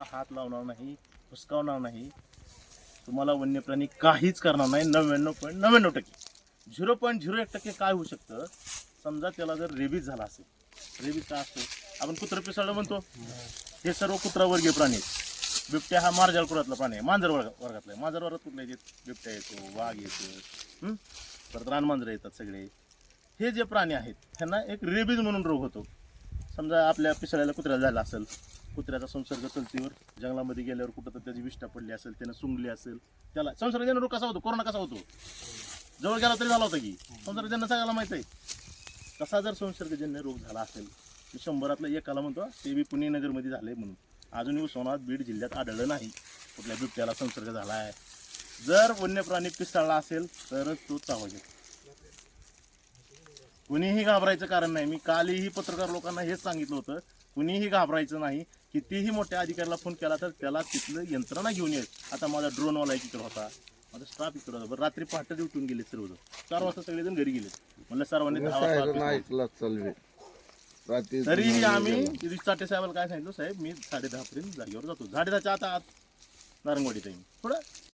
हात लावणार नाही हुसकावणार नाही. तुम्हाला वन्य प्राणी काहीच करणार नाही नव्याण्णव पॉईंट नव्याण्णव टक्के. झिरो पॉईंट झिरो एक टक्के काय होऊ शकतं? समजा त्याला जर रेबीज झाला असेल. रेबीज काय असतो? आपण कुत्र पिसाळलं म्हणतो. हे सर्व कुत्रा वर्गीय प्राणी आहेत. बिबट्या हा मार्जालपुरातला प्राणी आहे. मांजर वर्ग वर्गातला आहे. मांजर वर्गात कुठला येत बिबट्या येतो वाघ येतो परत रानमांजरं येतात सगळे. हे जे प्राणी आहेत त्यांना एक रेबीज म्हणून रोग होतो. समजा आपल्या पिसाळ्याला कुत्र्याला झाला असेल कुत्र्याचा संसर्ग चलतीवर जंगलामध्ये गेल्यावर कुठं तर त्याची विष्ठा पडली असेल त्यानं सुंगली असेल त्याला संसर्गजन्य रोग कसा होतो? कोरोना कसा होतो? जवळ गेला तरी झाला होता की? संसर्गजन्य सगळ्याला माहीत आहे. तसा जर संसर्गजन्य रोग झाला असेल मी शंभरातला एकाला म्हणतो ते बी पुणे नगरमध्ये आहे म्हणून. अजूनही उस्मानाबाद बीड जिल्ह्यात आढळलं नाही. कुठल्या बिबट्याला संसर्ग झाला आहे जर वन्य प्राणी पिसाळला असेल तरच तो चावायचा कुणीही घाबरायचं कारण नाही. मी कालही पत्रकार लोकांना हेच सांगितलं होतं. कुणीही घाबरायचं नाही. कितीही मोठ्या अधिकाऱ्याला फोन केला तर त्याला तिथलं यंत्रणा घेऊन येईल आता माझा ड्रोनवाला इकडे होता. माझा स्टाफ इकडे होता. बरं रात्री पहाटे उठून गेले सर्व चार वाजता सगळेजण घरी गेले म्हणलं सर्वांनी दहा वाजता साहेब office ला ऐकला चालवे रात्री तरीही आम्ही चाटे साहेबाला काय सांगितलं साहेब मी साडे दहा पर्यंत जागेवर जातो. साडे दहाच्या आता आत नारंगवाडीत आहे मी. थोडं